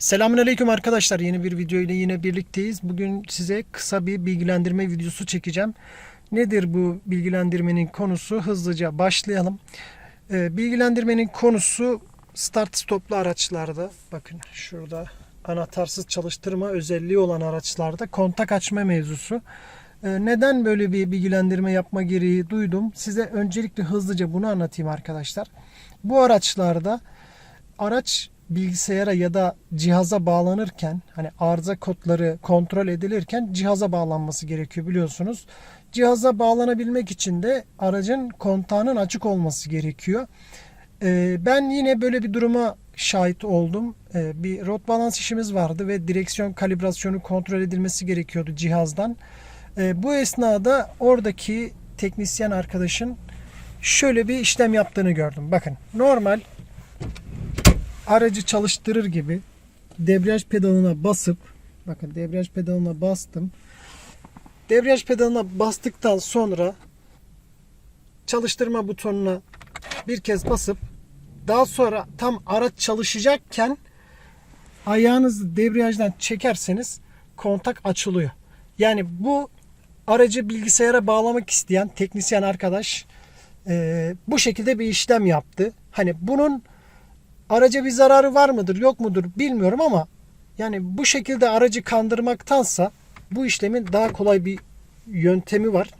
Selamünaleyküm arkadaşlar. Yeni bir video ile yine birlikteyiz. Bugün size kısa bir bilgilendirme videosu çekeceğim. Nedir bu bilgilendirmenin konusu? Hızlıca başlayalım. Ee, bilgilendirmenin konusu start stoplu araçlarda. Bakın şurada anahtarsız çalıştırma özelliği olan araçlarda kontak açma mevzusu. Ee, neden böyle bir bilgilendirme yapma gereği duydum? Size öncelikle hızlıca bunu anlatayım arkadaşlar. Bu araçlarda araç bilgisayara ya da cihaza bağlanırken hani arıza kodları kontrol edilirken cihaza bağlanması gerekiyor biliyorsunuz. Cihaza bağlanabilmek için de aracın kontağının açık olması gerekiyor. Ee, ben yine böyle bir duruma şahit oldum. Ee, bir rot balans işimiz vardı ve direksiyon kalibrasyonu kontrol edilmesi gerekiyordu cihazdan. Ee, bu esnada oradaki teknisyen arkadaşın şöyle bir işlem yaptığını gördüm. Bakın normal aracı çalıştırır gibi debriyaj pedalına basıp bakın debriyaj pedalına bastım. Debriyaj pedalına bastıktan sonra çalıştırma butonuna bir kez basıp daha sonra tam araç çalışacakken ayağınızı debriyajdan çekerseniz kontak açılıyor. Yani bu aracı bilgisayara bağlamak isteyen teknisyen arkadaş e, bu şekilde bir işlem yaptı. Hani bunun araca bir zararı var mıdır yok mudur bilmiyorum ama yani bu şekilde aracı kandırmaktansa bu işlemin daha kolay bir yöntemi var.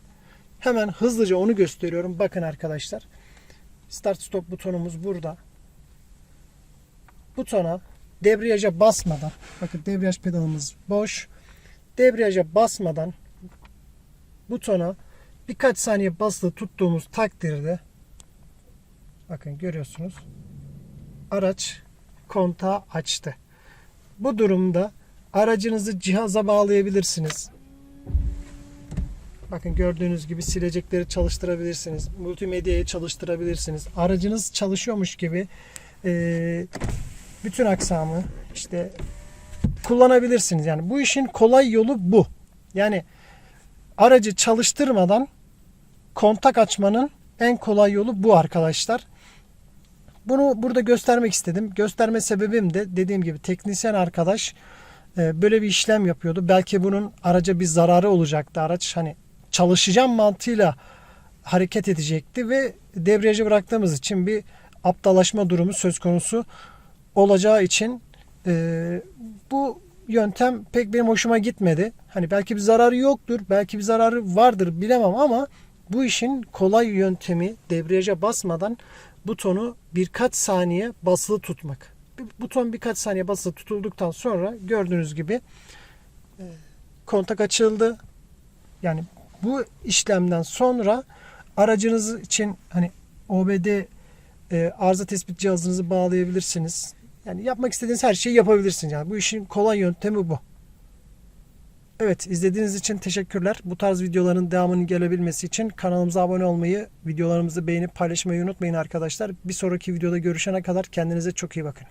Hemen hızlıca onu gösteriyorum. Bakın arkadaşlar. Start stop butonumuz burada. Butona debriyaja basmadan bakın debriyaj pedalımız boş. Debriyaja basmadan butona birkaç saniye basılı tuttuğumuz takdirde bakın görüyorsunuz araç kontağı açtı. Bu durumda aracınızı cihaza bağlayabilirsiniz. Bakın gördüğünüz gibi silecekleri çalıştırabilirsiniz. Multimedyayı çalıştırabilirsiniz. Aracınız çalışıyormuş gibi e, bütün aksamı işte kullanabilirsiniz. Yani bu işin kolay yolu bu. Yani aracı çalıştırmadan kontak açmanın en kolay yolu bu arkadaşlar. Bunu burada göstermek istedim. Gösterme sebebim de dediğim gibi teknisyen arkadaş e, böyle bir işlem yapıyordu. Belki bunun araca bir zararı olacaktı. Araç hani çalışacağım mantığıyla hareket edecekti ve debriyajı bıraktığımız için bir aptallaşma durumu söz konusu olacağı için e, bu yöntem pek benim hoşuma gitmedi. Hani belki bir zararı yoktur, belki bir zararı vardır bilemem ama bu işin kolay yöntemi debriyaja basmadan butonu birkaç saniye basılı tutmak. Buton birkaç saniye basılı tutulduktan sonra gördüğünüz gibi e, kontak açıldı. Yani bu işlemden sonra aracınız için hani OBD e, arıza tespit cihazınızı bağlayabilirsiniz. Yani yapmak istediğiniz her şeyi yapabilirsiniz. Yani bu işin kolay yöntemi bu. Evet izlediğiniz için teşekkürler. Bu tarz videoların devamının gelebilmesi için kanalımıza abone olmayı, videolarımızı beğenip paylaşmayı unutmayın arkadaşlar. Bir sonraki videoda görüşene kadar kendinize çok iyi bakın.